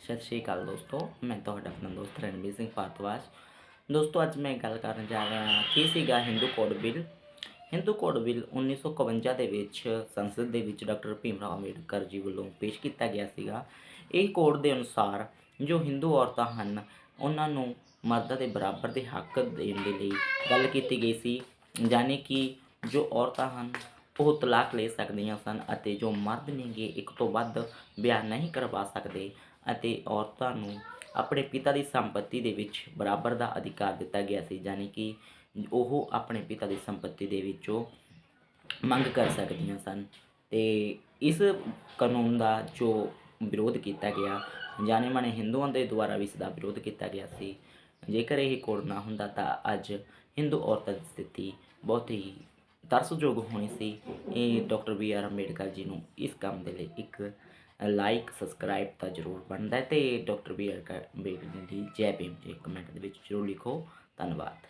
ਸਤਿ ਸ਼੍ਰੀ ਅਕਾਲ ਦੋਸਤੋ, ਮੈਂ ਤੁਹਾਡਾ ਆਪਣਾ ਦੋਸਤ ਰਣਬੀਰ ਸਿੰਘ ਭਾਰਤਵਾਜ ਦੋਸਤੋ, ਅੱਜ ਮੈਂ ਗੱਲ ਕਰਨ ਜਾ ਰਿਹਾ ਹਾਂ ਕੀ ਸੀਗਾ Hindu code bill Hindu code bill 1951 ਦੇ ਵਿੱਚ ਸੰਸਦ ਦੇ ਵਿੱਚ ਡਾਕਟਰ ਭੀਮ ਰਾਓ ਅੰਬੇਡਕਰ ਜੀ ਵੱਲੋਂ ਪੇਸ਼ ਕੀਤਾ ਗਿਆ ਸੀਗਾ। ਇਹ ਕੋਡ ਦੇ ਅਨੁਸਾਰ ਜੋ ਹਿੰਦੂ ਔਰਤਾਂ ਹਨ, ਉਹਨਾਂ ਨੂੰ ਮਰਦਾਂ ਦੇ ਬਰਾਬਰ ਦੇ ਹੱਕ ਦੇਣ ਦੇ ਲਈ ਗੱਲ ਕੀਤੀ ਗਈ ਸੀ। ਯਾਨੀ ਕਿ ਜੋ ਔਰਤਾਂ ਹਨ ਉਹ ਤਲਾਕ ਲੈ ਸਕਦੀਆਂ ਸਨ ਅਤੇ ਜੋ ਮਰਦ ਨੇਗੇ, ਇੱਕ ਤੋਂ ਵੱਧ ਵਿਆਹ ਨਹੀਂ ਕਰਵਾ ਸਕਦੇ ਅਤੇ ਔਰਤਾਂ ਨੂੰ ਆਪਣੇ ਪਿਤਾ ਦੀ ਸੰਪਤੀ ਦੇ ਵਿੱਚ ਬਰਾਬਰ ਦਾ ਅਧਿਕਾਰ ਦਿੱਤਾ ਗਿਆ ਸੀ ਯਾਨੀ ਕਿ ਉਹ ਆਪਣੇ ਪਿਤਾ ਦੀ ਸੰਪਤੀ ਦੇ ਵਿੱਚੋਂ ਮੰਗ ਕਰ ਸਕਦੀਆਂ ਸਨ। ਤੇ ਇਸ ਕਾਨੂੰਨ ਦਾ ਜੋ ਵਿਰੋਧ ਕੀਤਾ ਗਿਆ ਜਾਣੇ ਮਾਣੇ ਹਿੰਦੂਆਂ ਦੇ ਦੁਆਰਾ ਵੀ ਇਸ ਦਾ ਵਿਰੋਧ ਕੀਤਾ ਗਿਆ ਸੀ। ਜੇਕਰ ਇਹ ਕੋਡ ਨਾ ਹੁੰਦਾ ਤਾਂ ਅੱਜ ਹਿੰਦੂ ਔਰਤਾਂ ਦੀ ਸਥਿਤੀ ਬਹੁਤ ਹੀ ਤਰਸਯੋਗ ਹੋਣੀ ਸੀ। ਇਹ doctor B R Ambedkar ji ਨੂੰ ਇਸ ਕੰਮ ਦੇ ਲਈ ਇੱਕ ਲਾਈਕ ਸਬਸਕ੍ਰਾਈਬ ਤਾਂ ਜ਼ਰੂਰ ਬਣਦਾ ਹੈ ਤੇ ਡਾਕਟਰ ਬੀ ਆਰ ਅੰਬੇਡਕਰ ਦੀ ਜੈ ਭੀਮ ਜੀ ਕਮੈਂਟ ਦੇ ਵਿੱਚ ਜ਼ਰੂਰ ਲਿਖੋ। ਧੰਨਵਾਦ।